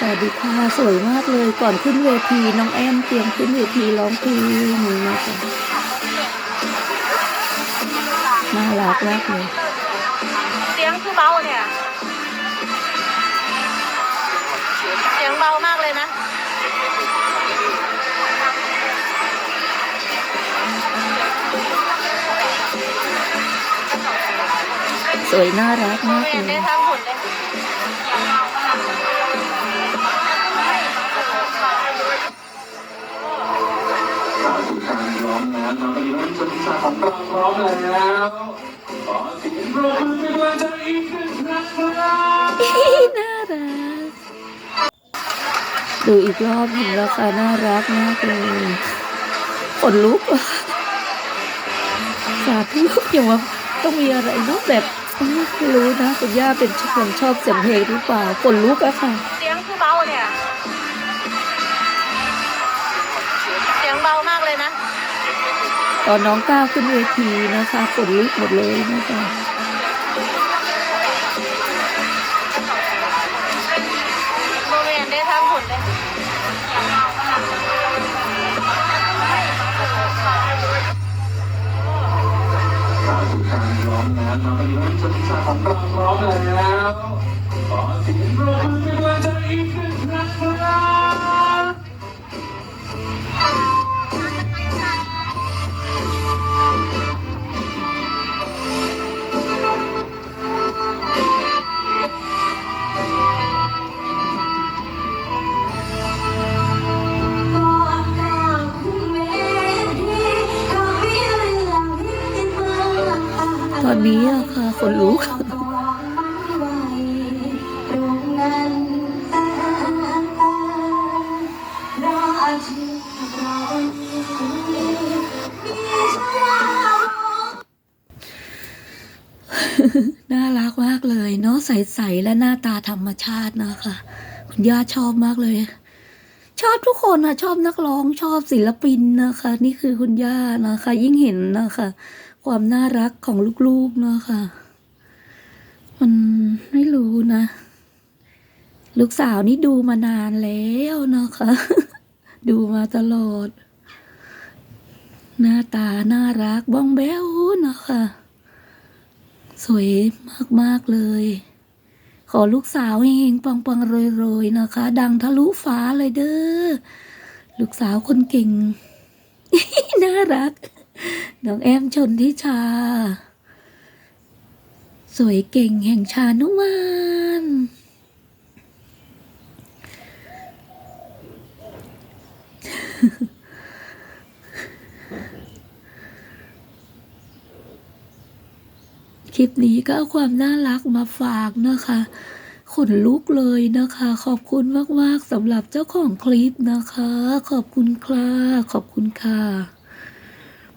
สวัสดีค่ะสวยมากเลยก่อนขึ้นเวทีน้องแอมเตรียมขึ้นเวทีร้องเพลงนะคะน่ารักมากเลยเสียงคือเบาเนี่ยเสียงเบามากเลยนะสวยน่ารักมากไม่เลเห็นได้ย ของเราพร้อมแล้วขอเสียงปรบมือเป็นกำลังใจอีกหนึ่งครั้งครับน่ารัก ดูอีกรอบหนึ่งแล้วค่ะน่ารักมากเลยขนลุกสาธุอย่างว่าต้องมีอะไรนาะแบบไม่รู้นะคุณย่าเป็นคนชอบเสียงเพลงหรือเปล่าขนลุกอะค่ะ เสียงคือเบาเนี่ย เสียงเบามากเลยนะ ตอนน้องก้าวขึ้นเวทีนะคะขนลุกหมดเลยนะคะโมเมนได้ทั้งหุ่นเลยสาวสุชาพร้อมแล้วน้องกะลิวันชนทิชาของเราพร้อมแล้วขอเสียงปรบมือ ตอนนี้อะค่ะขนลุกน่ารักมากเลยเนาะใสๆและหน้าตาธรรมชาตินะคะ คุณย่าชอบมากเลย ชอบทุกคนนะชอบนักร้องชอบศิลปินนะคะ นี่คือคุณย่านะคะ ยิ่งเห็นนะคะ ความน่ารักของลูกๆเนาะคะมันไม่รู้นะ ลูกสาวนี่ดูมานานแล้วเนาะคะดูมาตลอด หน้าตาน่ารักบ้องแบ้วนาะคะสวยมากๆเลย ขอลูกสาวเฮงๆปังๆโรยๆนะคะ ดังทะลุฟ้าเลยเด้อ ลูกสาวคนเก่ง น่ารัก น้องแอมชนทิชา สวยเก่งแห่งชานุมานคลิปนี้ก็เอาความน่ารักมาฝากนะคะขนลุกเลยนะคะ ขอบคุณมาก ๆสำหรับเจ้าของคลิปนะคะ ขอบคุณค่ะ ขอบคุณค่ะ